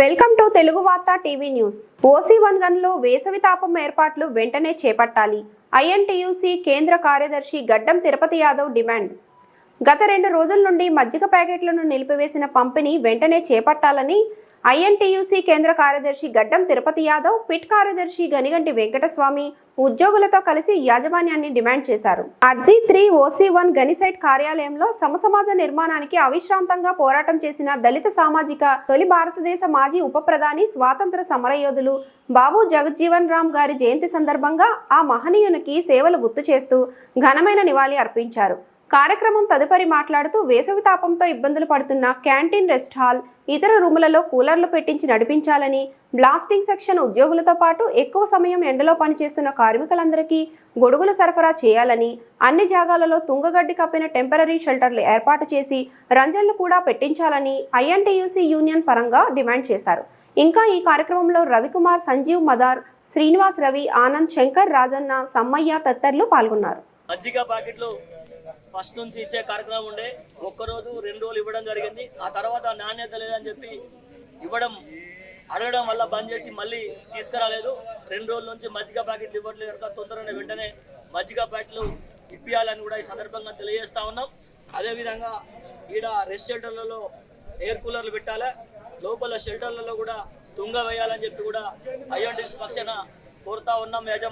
Welcome to Telugu వార్త TV news. OC one గన్లో వేసవి తాపం ఏర్పాట్లు వెంటనే చేపట్టాలి. ఐఎన్టీయూసీ కేంద్ర కార్యదర్శి గడ్డం తిరుపతి యాదవ్ డిమాండ్. గత రెండు రోజుల నుండి మజ్జిగ ప్యాకెట్లను నిలిపివేసిన పంపిణీ వెంటనే చేపట్టాలని ఐఎన్టీయూసీ కేంద్ర కార్యదర్శి గడ్డం తిరుపతి యాదవ్ పిట్ కార్యదర్శి గనిగంటి వెంకటస్వామి ఉద్యోగులతో కలిసి యాజమాన్యాన్ని డిమాండ్ చేశారు. అర్జీ త్రీ ఓసీ వన్ గనిసైట్ కార్యాలయంలో సమసమాజ నిర్మాణానికి అవిశ్రాంతంగా పోరాటం చేసిన దళిత సామాజిక తొలి భారతదేశ మాజీ ఉప ప్రధాని స్వాతంత్ర సమరయోధులు బాబు జగజ్జీవన్ రామ్ గారి జయంతి సందర్భంగా ఆ మహనీయునికి సేవలు గుర్తు చేస్తూ ఘనమైన నివాళి అర్పించారు. కార్యక్రమం తదుపరి మాట్లాడుతూ వేసవి తాపంతో ఇబ్బందులు పడుతున్న క్యాంటీన్ రెస్ట్ హాల్ ఇతర రూములలో కూలర్లు పెట్టించి నడిపించాలని బ్లాస్టింగ్ సెక్షన్ ఉద్యోగులతో పాటు ఎక్కువ సమయం ఎండలో పనిచేస్తున్న కార్మికులందరికీ గొడుగులు సరఫరా చేయాలని అన్ని జాగాలలో తుంగగడ్డి కప్పిన టెంపరీ షెల్టర్లు ఏర్పాటు చేసి రంజన్లు కూడా పెట్టించాలని ఐఎన్టీయూసీ యూనియన్ పరంగా డిమాండ్ చేశారు. ఇంకా ఈ కార్యక్రమంలో రవికుమార్ సంజీవ్ మదార్ శ్రీనివాస్ రవి ఆనంద్ శంకర్ రాజన్న సమ్మయ్య తదితరులు పాల్గొన్నారు. మజ్జిగ ప్యాకెట్లు ఫస్ట్ నుంచి ఇచ్చే కార్యక్రమం ఉండే. ఒక్కరోజు రెండు రోజులు ఇవ్వడం జరిగింది. ఆ తర్వాత నాణ్యత లేదని చెప్పి ఇవ్వడం అడగడం వల్ల బంద్ చేసి మళ్ళీ తీసుకురాలేదు. రెండు రోజుల నుంచి మజ్జిగ ప్యాకెట్లు ఇవ్వట్లేదు కనుక తొందరగా వెంటనే మజ్జిగ ప్యాకెట్లు ఇప్పియాలని కూడా ఈ సందర్భంగా తెలియజేస్తా ఉన్నాం. అదేవిధంగా ఈడ రెస్ట్ షెల్టర్లలో ఎయిర్ కూలర్లు పెట్టాలి? లోపల షెల్టర్లలో కూడా తుంగ వేయాలని చెప్పి కూడా ఐఎన్టీసీ పక్షాన కోరుతా ఉన్నాం. యజమాని